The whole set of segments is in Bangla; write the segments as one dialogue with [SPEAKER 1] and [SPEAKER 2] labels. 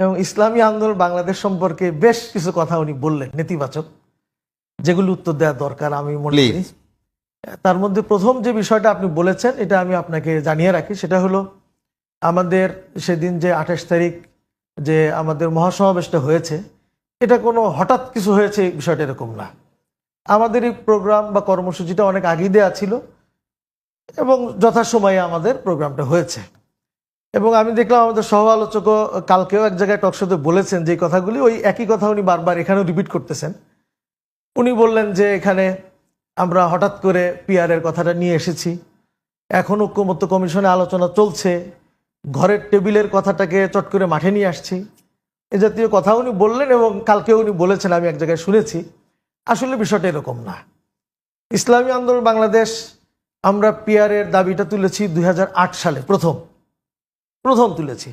[SPEAKER 1] এবং ইসলামী আন্দোলন বাংলাদেশ সম্পর্কে বেশ কিছু কথা উনি বললেন নেতিবাচক যেগুলো উত্তর দেওয়া দরকার আমি মনে করি। তার মধ্যে প্রথম যে বিষয়টা আপনি বলেছেন এটা আমি আপনাকে জানিয়ে রাখি সেটা হলো আমাদের সেদিন যে আঠাশ তারিখ যে আমাদের মহাসমাবেশটা হয়েছে এটা কোনো হঠাৎ কিছু হয়েছে এই বিষয়টা এরকম না। আমাদের এই প্রোগ্রাম বা কর্মসূচিটা অনেক আগেই দেওয়া ছিল এবং যথাসময়ে আমাদের প্রোগ্রামটা হয়েছে। এবং আমি দেখলাম আমাদের সহ আলোচকও কালকেও এক জায়গায় টকশোতে বলেছেন যে কথাগুলি, ওই একই কথা উনি বারবার এখানেও রিপিট করতেছেন। উনি বললেন যে এখানে আমরা হঠাৎ করে পিআরের কথাটা নিয়ে এসেছি। এখন ঐক্যমত্য কমিশনে আলোচনা চলছে। ঘরের টেবিলের কথাটাকে চট করে মাঠে নিয়ে আসছি। এ জাতীয় কথা উনি বললেন এবং কালকে উনি বলেছেন, আমি এক জায়গায় শুনেছি। আসলে বিষয়টা এরকম না। ইসলামী আন্দোলন বাংলাদেশ, আমরা পিআরের দাবিটা তুলেছি দুই হাজার আট সালে প্রথম। প্রথম তুলেছি।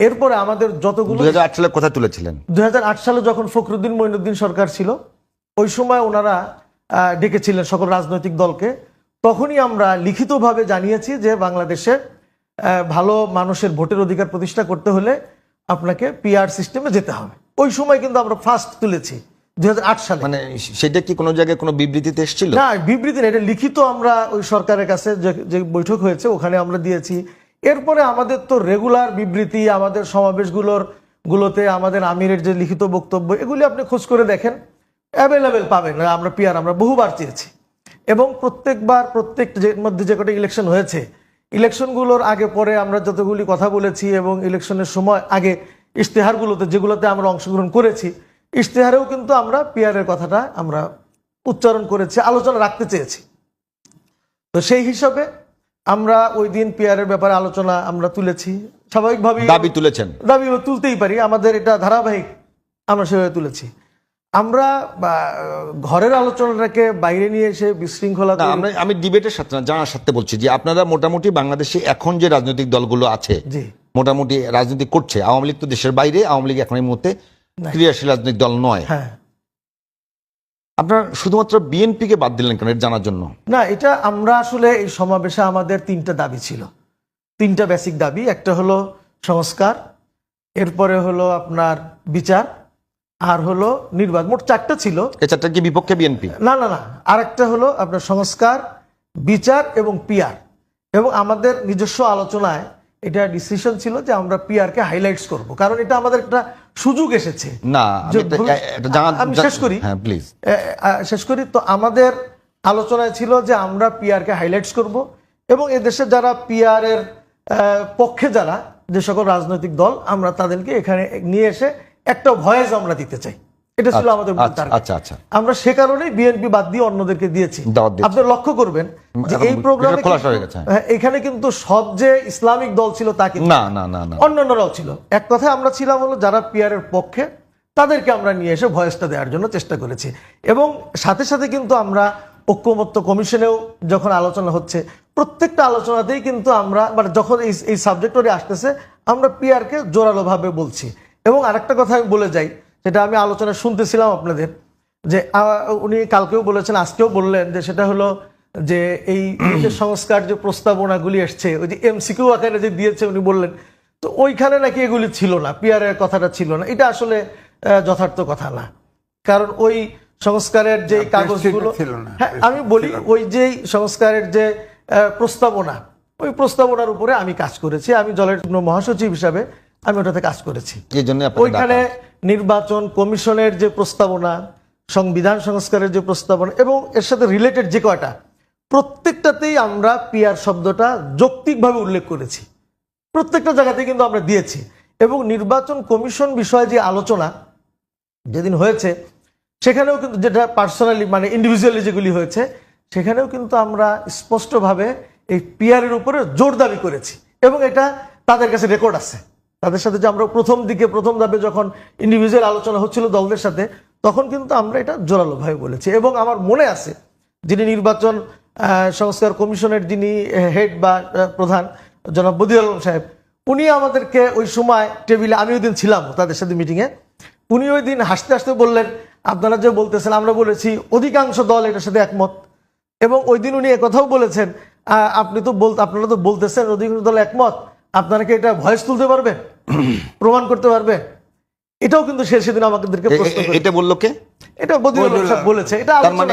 [SPEAKER 1] এরপরে আমাদের যতগুলো
[SPEAKER 2] দুই হাজার আট সালে কোথায় তুলেছিলেন।
[SPEAKER 1] দু হাজার আট সালে যখন ফখরুদ্দিন মঈনুদ্দিন সরকার ছিল ওই সময় ওনারা ডেকেছিলেন সকল রাজনৈতিক দলকে। তখনই আমরা লিখিতভাবে জানিয়েছি যে বাংলাদেশে ভালো মানুষের ভোটের অধিকার প্রতিষ্ঠা করতে হলে আপনাকে পিআর সিস্টেমে যেতে হবে। ওই সময় কিন্তু আমরা ফার্স্ট তুলেছি দুই সালে।
[SPEAKER 2] মানে সেটা কি কোনো জায়গায় কোনো বিবৃতিতে এসেছিল?
[SPEAKER 1] না বিবৃতি না এটা লিখিত আমরা ওই সরকারের কাছে যে বৈঠক হয়েছে ওখানে আমরা দিয়েছি। এরপরে আমাদের তো রেগুলার বিবৃতি, আমাদের সমাবেশগুলোর গুলোতে আমাদের আমিরের যে লিখিত বক্তব্য, এগুলি আপনি খোঁজ করে দেখেন। অ্যাভেলেবেল পাবেন। আমরা পিয়ার, আমরা বহুবার চেয়েছি। এবং প্রত্যেকবার, প্রত্যেক যে, মধ্যে যে কটা ইলেকশন হয়েছে ইলেকশনগুলোর আগে পরে আমরা যতগুলি কথা বলেছি এবং ইলেকশনের সময় আগে ইশতেহারগুলোতে যেগুলোতে আমরা অংশগ্রহণ করেছি, ইশতেহারেও কিন্তু আমরা পিয়ারের কথাটা আমরা উচ্চারণ করেছি, আলোচনা রাখতে চেয়েছি। তো সেই হিসাবে আমরা ওই দিন পিয়ারের ব্যাপারে আলোচনা আমরা তুলেছি। স্বাভাবিকভাবেই
[SPEAKER 2] দাবি তুলেছেন।
[SPEAKER 1] দাবি তুলতেই পারি আমাদের এটা ধারাবাহিক আমরা সেভাবে তুলেছি। আমরা ঘরের আলোচনাটাকে বাইরে নিয়ে এসে বিশৃঙ্খলা
[SPEAKER 2] আমরা আমি ডিবেটের সাথে না জানার সাথে বলছি যে আপনারা মোটামুটি বাংলাদেশে এখন যে রাজনৈতিক দলগুলো আছে
[SPEAKER 1] জি।
[SPEAKER 2] মোটামুটি রাজনীতি করছে আওয়ামী লীগ তো দেশের বাইরে আওয়ামী লীগ এখন এই মুহূর্তে ক্রিয়াশীল রাজনৈতিক দল নয়।
[SPEAKER 1] হ্যাঁ।
[SPEAKER 2] আপনারা শুধুমাত্র বিএনপিকে বাদ দিলেন কেন? এটা জানার জন্য।
[SPEAKER 1] না এটা আমরা আসলে এই সমাবেশে আমাদের তিনটা দাবি ছিল। তিনটা বেসিক দাবি। একটা হলো সংস্কার এরপরে হলো আপনার বিচার আর হলো নির্বাচন। মোট চারটা ছিল।
[SPEAKER 2] এ চারটা কি বিপক্ষে বিএনপি
[SPEAKER 1] না না না। আরেকটা হলো আপনার সংস্কার বিচার এবং পিয়ার এবং আমাদের নিজস্ব আলোচনায় এটা ডিসিশন ছিল যে আমরা পিয়ারকে হাইলাইটস করব। কারণ এটা আমাদের একটা সুযোগ এসেছে।
[SPEAKER 2] না আমি
[SPEAKER 1] শেষ করি।
[SPEAKER 2] হ্যাঁ প্লিজ
[SPEAKER 1] শেষ করি। তো আমাদের আলোচনায় ছিল যে আমরা পিআরকে হাইলাইটস করব এবং এদেশে যারা পিআরের পক্ষে যারা যে সকল রাজনৈতিক দল আমরা তাদেরকে এখানে নিয়ে এসে একটা ভয়েস আমরা দিতে চাই। এটা ছিল আমাদের মূল
[SPEAKER 2] আচ্ছা আচ্ছা আচ্ছা।
[SPEAKER 1] আমরা সে কারণেই বিএনপি বাদ দিয়ে অন্যদেরকে দিয়েছি। আপনি লক্ষ্য করবেন যে এই প্রোগ্রামে
[SPEAKER 2] হয়ে গেছে।
[SPEAKER 1] এখানে কিন্তু সব যে ইসলামিক দল ছিল তা কিন্তু
[SPEAKER 2] না না না না।
[SPEAKER 1] অন্যান্যরাও ছিল। এক কথায় আমরা ছিলাম হলো যারা পিয়ারের পক্ষে তাদেরকে আমরা নিয়ে এসে ভয়েসটা দেওয়ার জন্য চেষ্টা করেছি। এবং সাথে সাথে কিন্তু আমরা ঐক্যমত্য কমিশনেও যখন আলোচনা হচ্ছে প্রত্যেকটা আলোচনাতেই কিন্তু আমরা মানে যখন এই এই সাবজেক্ট আসতেছে আমরা পিয়ারকে জোরালোভাবে বলছি। এবং আরেকটা কথা আমি বলে যাই সেটা আমি আলোচনা শুনতেছিলাম আপনাদের যে উনি কালকেও বলেছেন আজকেও বললেন যে সেটা হলো যে এই যে সংস্কার যে প্রস্তাবনাগুলি এসছে ওই যে এমসিকিউ আকারে যে দিয়েছে উনি বললেন তো ওইখানে নাকি এগুলি ছিল না পিয়ারের কথাটা ছিল না। এটা আসলে যথার্থ কথা না। কারণ ওই সংস্কারের যে কাগজগুলো
[SPEAKER 3] ছিল না।
[SPEAKER 1] হ্যাঁ আমি বলি ওই যেই সংস্কারের যে প্রস্তাবনা ওই প্রস্তাবনার উপরে আমি কাজ করেছি। আমি জলের যুগ্ম মহাসচিব হিসাবে আমি ওটাতে কাজ করেছি। ওইখানে নির্বাচন কমিশনের যে প্রস্তাবনা সংবিধান সংস্কারের যে প্রস্তাবনা এবং এর সাথে রিলেটেড যে কয়টা প্রত্যেকটাতেই আমরা পিয়ার শব্দটা যৌক্তিকভাবে উল্লেখ করেছি। প্রত্যেকটা জায়গাতে কিন্তু আমরা দিয়েছি এবং নির্বাচন কমিশন বিষয়ে যে আলোচনা যেদিন হয়েছে সেখানেও কিন্তু যেটা পার্সোনালি মানে ইন্ডিভিজুয়ালি যেগুলি হয়েছে সেখানেও কিন্তু আমরা স্পষ্টভাবে এই পিয়ারের উপরে জোর দাবি করেছি এবং এটা তাদের কাছে রেকর্ড আছে। তাদের সাথে যে আমরা প্রথম দিকে, প্রথম ধাপে যখন ইন্ডিভিজুয়াল আলোচনা হচ্ছিল দলদের সাথে, তখন কিন্তু আমরা এটা জোরালোভাবে বলেছি। এবং আমার মনে আছে, যিনি নির্বাচন সংস্কার কমিশনের যিনি হেড বা প্রধান, জনাব বদিউল আলম সাহেব, উনি আমাদেরকে ওই সময় টেবিলে আমি ওই দিন ছিলাম তাদের সাথে মিটিংয়ে উনি ওই দিন হাসতে হাসতে বললেন, আপনারা যে বলতেছেন, আমরা বলেছি অধিকাংশ দল এটার সাথে একমত। এবং ওই দিন উনি কথাও বলেছেন আপনি তো বল, আপনারা তো বলতেছেন, অধিকাংশ দল একমত। আপনারা কি এটা ভয়েস তুলতে পারবেন? প্রমাণ করতে পারবেন? এটাও কিন্তু সে সেদিন আমাদেরকে
[SPEAKER 2] এটা বলল কে?
[SPEAKER 1] এটা বলেছে এটা
[SPEAKER 2] তার মানে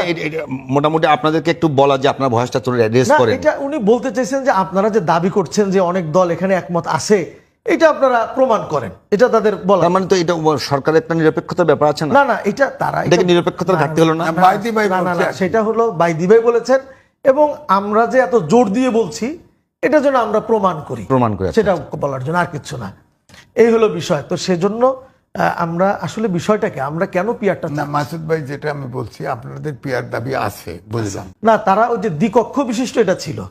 [SPEAKER 2] মোটামুটি আপনাদেরকে একটু বলা যে আপনার ভয়েসটা তোর রেস
[SPEAKER 1] না
[SPEAKER 2] করেন।
[SPEAKER 1] এটা উনি বলতে চাইছেন যে আপনারা যে দাবি করছেন যে অনেক দল এখানে একমত আছে এটা আপনারা প্রমাণ করেন। এটা তাদের বলা।
[SPEAKER 2] তার মানে তো এটা সরকারের একটা নিরপেক্ষতার ব্যাপার আছে না?
[SPEAKER 1] না না এটা তারা
[SPEAKER 2] এটা নিরপেক্ষতার ঘাটতি হলো না?
[SPEAKER 1] না,
[SPEAKER 3] বাইদি ভাই
[SPEAKER 1] না, না,
[SPEAKER 3] বলছে
[SPEAKER 1] না,
[SPEAKER 3] আর কি।
[SPEAKER 1] সেটা হলো বাইদি ভাই বলেছেন এবং আমরা যে এত জোর দিয়ে বলছি এটা যেন আমরা প্রমাণ করি।
[SPEAKER 2] প্রমাণ করি
[SPEAKER 1] সেটা বলার জন্য আর কিছু না। এই হলো বিষয়। তো সেজন্য আহ, আমরা আসলে বিষয়টাকে আমরা কেন পিয়ারটা
[SPEAKER 3] না মাসুদ ভাই যেটা আমি বলছি আপনাদের পিয়ার দাবি আছে বুঝলাম।
[SPEAKER 1] না তারা ওই যে দ্বিকক্ষ বিশিষ্ট এটা ছিল।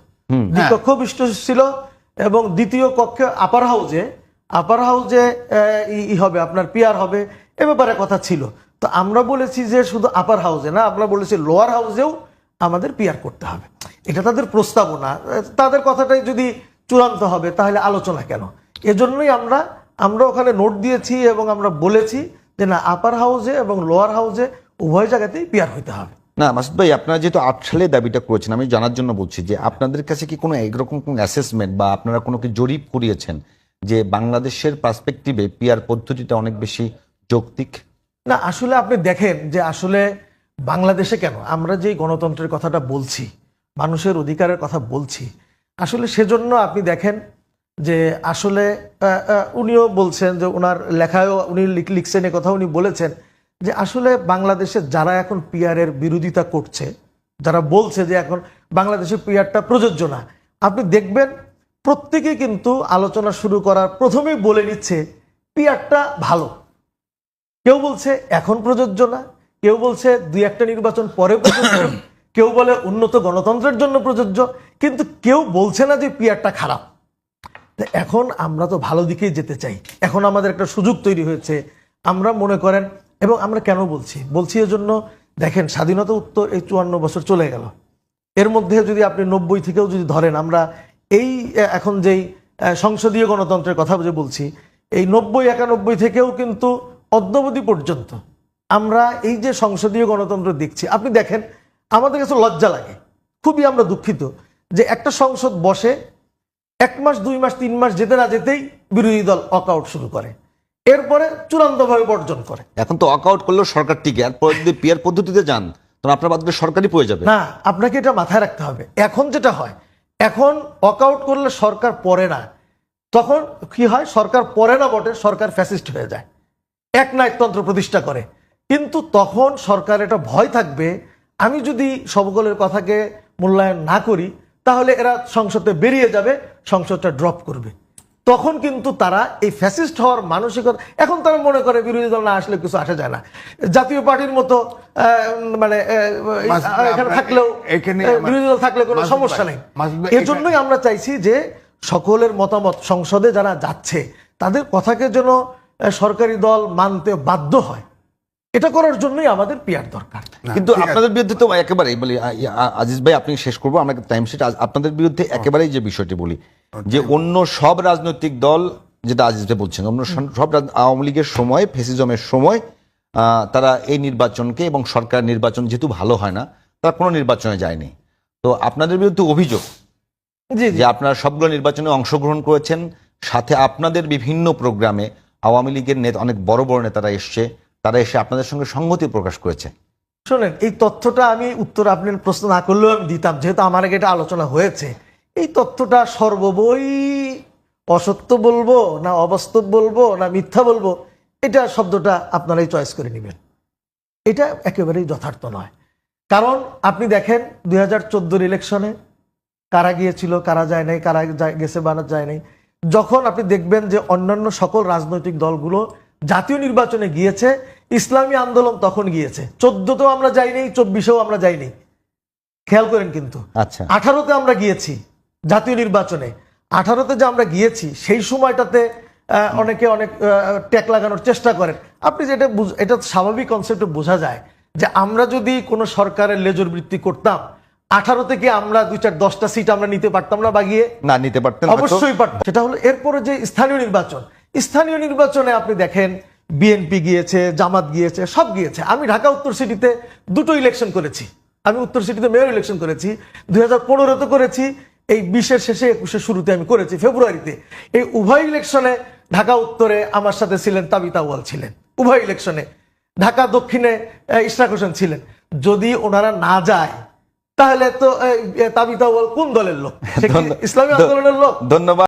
[SPEAKER 1] দ্বিকক্ষ বিশিষ্ট ছিল এবং দ্বিতীয় কক্ষে আপার হাউজে আপার হাউজে আহ, ই- ই হবে আপনার পিয়ার হবে এ ব্যাপারে কথা ছিল। তো আমরা বলেছি যে শুধু আপার হাউজে না আমরা বলেছি লোয়ার হাউজেও আমাদের পিয়ার করতে হবে। এটা তাদের প্রস্তাবনা তাদের কথাটাই যদি চূড়ান্ত হবে তাহলে আলোচনা কেন? এজন্যই আমরা আমরা ওখানে নোট দিয়েছি এবং আমরা বলেছি যে না আপার হাউসে এবং লোয়ার হাউসে উভয় জায়গাতেই পিয়ার হইতে হবে।
[SPEAKER 2] না মাসুদ ভাই আপনারা যেহেতু আট সালে দাবিটা করেছেন আমি জানার জন্য বলছি যে আপনাদের কাছে কি কোনো একরকম কোনো অ্যাসেসমেন্ট বা আপনারা কোনো কি জরিপ করিয়েছেন যে বাংলাদেশের পার্সপেক্টিভে পিয়ার পদ্ধতিটা অনেক বেশি যৌক্তিক?
[SPEAKER 1] না আসলে আপনি দেখেন যে আসলে বাংলাদেশে কেন? আমরা যে গণতন্ত্রের কথাটা বলছি মানুষের অধিকারের কথা বলছি। আসলে সেজন্য আপনি দেখেন যে আসলে উনিও বলছেন যে ওনার লেখায়ও উনি লিখ- লিখছেন, এ কথা উনি বলেছেন যে আসলে বাংলাদেশে যারা এখন পিয়ারের বিরোধিতা করছে, যারা বলছে যে এখন বাংলাদেশে পিয়ারটা প্রযোজ্য না, আপনি দেখবেন প্রত্যেকে কিন্তু আলোচনা শুরু করার প্রথমেই বলে নিচ্ছে পিয়ারটা ভালো। কেউ বলছে এখন প্রযোজ্য না, কেউ বলছে দুই একটা নির্বাচন পরে প্রযোজ্য কেউ বলে উন্নত গণতন্ত্রের জন্য প্রযোজ্য, কিন্তু কেউ বলছে না যে পিয়ারটা খারাপ। এখন আমরা তো ভালো দিকেই যেতে চাই। এখন আমাদের একটা সুযোগ তৈরি হয়েছে। আমরা মনে করেন, এবং আমরা কেন বলছি? বলছি এজন্য, দেখেন, স্বাধীনতা উত্তর এই চুয়ান্ন বছর চলে গেল। এর মধ্যে যদি আপনি নব্বই থেকেও যদি ধরেন, আমরা এই এখন যেই সংসদীয় গণতন্ত্রের কথা যে বলছি, এই নব্বই, একানব্বই থেকেও কিন্তু অদ্যবধি পর্যন্ত আমরা এই যে সংসদীয় গণতন্ত্র দেখছি, আপনি দেখেন আমাদের কাছে লজ্জা লাগে। খুবই আমরা দুঃখিত যে একটা সংসদ বসে এক মাস দুই মাস তিন মাস যেতে না যেতেই বিরোধী দল ওয়াকআউট শুরু করে। এরপরে চূড়ান্তভাবে বর্জন করে।
[SPEAKER 2] এখন তো ওয়াকআউট করলেও সরকার টিকে আর পরে যদি পিয়ার পদ্ধতিতে যান তখন আপনার বাদ সরকারই পড়ে যাবে।
[SPEAKER 1] না আপনাকে এটা মাথায় রাখতে হবে। এখন যেটা হয় এখন ওয়াকআউট করলে সরকার পড়ে না তখন কি হয় সরকার পড়ে না বটে সরকার ফ্যাসিস্ট হয়ে যায়। এক নায়কতন্ত্র প্রতিষ্ঠা করে। কিন্তু তখন সরকার এটা ভয় থাকবে আমি যদি সকলের কথাকে মূল্যায়ন না করি তাহলে এরা সংসদে বেরিয়ে যাবে সংসদটা ড্রপ করবে। তখন কিন্তু তারা এই ফ্যাসিস্ট হওয়ার মানসিকতা এখন তারা মনে করে বিরোধী দল না আসলে কিছু আসা যায় না। জাতীয় পার্টির মতো মানে এখানে থাকলেও
[SPEAKER 3] এখানে
[SPEAKER 1] বিরোধী দল থাকলে কোনো সমস্যা নেই। এজন্যই আমরা চাইছি যে সকলের মতামত সংসদে যারা যাচ্ছে তাদের কথাকে যেন সরকারি দল মানতে বাধ্য হয়। এটা করার জন্যই আমাদের পিয়ার দরকার।
[SPEAKER 2] কিন্তু আপনাদের বিরুদ্ধে তো একেবারেই বলি আজিজ ভাই আপনি শেষ করব আমরা টাইম সেট আপনাদের বিরুদ্ধে একেবারেই যে বিষয়টি বলি যে অন্য সব রাজনৈতিক দল যেটা আজিজ ভাই বলছেন অন্য সব আওয়ামী লীগের সময় ফেসিজমের সময় আহ, তারা এই নির্বাচনকে এবং সরকার নির্বাচন যেহেতু ভালো হয় না তারা কোনো নির্বাচনে যায়নি। তো আপনাদের বিরুদ্ধে অভিযোগ
[SPEAKER 1] জি জি।
[SPEAKER 2] যে আপনারা সবগুলো নির্বাচনে অংশগ্রহণ করেছেন সাথে আপনাদের বিভিন্ন প্রোগ্রামে আওয়ামী লীগের নেতা অনেক বড় বড় নেতারা এসছে তারা এসে আপনাদের সঙ্গে সংহতি প্রকাশ করেছে।
[SPEAKER 1] শোনেন, এই তথ্যটা আমি উত্তর আপনার প্রশ্ন না করলেও আমি দিতাম, যেহেতু আমার আগে এটা আলোচনা হয়েছে। এই তথ্যটা সর্ববই অসত্য বলব, না অবাস্তব বলব, না মিথ্যা বলব, এটা শব্দটা আপনারাই চয়েস করে নেবেন। এটা একেবারেই যথার্থ নয়। কারণ আপনি দেখেন, দুই হাজার ইলেকশনে কারা গিয়েছিল, কারা যায় নাই, কারা গেছে বা যায় নাই, যখন আপনি দেখবেন যে অন্যান্য সকল রাজনৈতিক দলগুলো জাতীয় নির্বাচনে গিয়েছে ইসলামী আন্দোলন তখন গিয়েছে। চোদ্দতেও আমরা যাইনি চব্বিশেও আমরা যাইনি। খেয়াল করেন কিন্তু।
[SPEAKER 2] আচ্ছা।
[SPEAKER 1] আঠারোতে আমরা গিয়েছি জাতীয় নির্বাচনে। আঠারোতে যে আমরা গিয়েছি সেই সময়টাতে অনেকে অনেক ট্যাক লাগানোর চেষ্টা করেন। আপনি যেটা বুঝ- এটা স্বাভাবিক কনসেপ্টে বোঝা যায় যে আমরা যদি কোনো সরকারের লেজর বৃত্তি করতাম আঠারো থেকে আমরা দুই চার দশটা সিট আমরা নিতে পারতাম না বাগিয়ে?
[SPEAKER 2] না নিতে পারতাম
[SPEAKER 1] অবশ্যই পারতাম। সেটা হলো এরপরে যে স্থানীয় নির্বাচন স্থানীয় নির্বাচনে আপনি দেখেন বিএনপি গিয়েছে জামাত গিয়েছে সব গিয়েছে। আমি ঢাকা উত্তর সিটিতে দুটো ইলেকশন করেছি। আমি উত্তর সিটিতে মেয়র ইলেকশন করেছি। দুই হাজার পনেরোতে করেছি। এই বিশের শেষে একুশের শুরুতে আমি করেছি ফেব্রুয়ারিতে। এই উভয় ইলেকশনে ঢাকা উত্তরে আমার সাথে ছিলেন তাবিতা ওয়াল ছিলেন। উভয় ইলেকশনে ঢাকা দক্ষিণে ইশরাক হোসেন ছিলেন। যদি ওনারা না যায় তাহলে তো তাবিতা কোন দলের লোক? ইসলামী আন্দোলনের লোক?
[SPEAKER 2] ধন্যবাদ।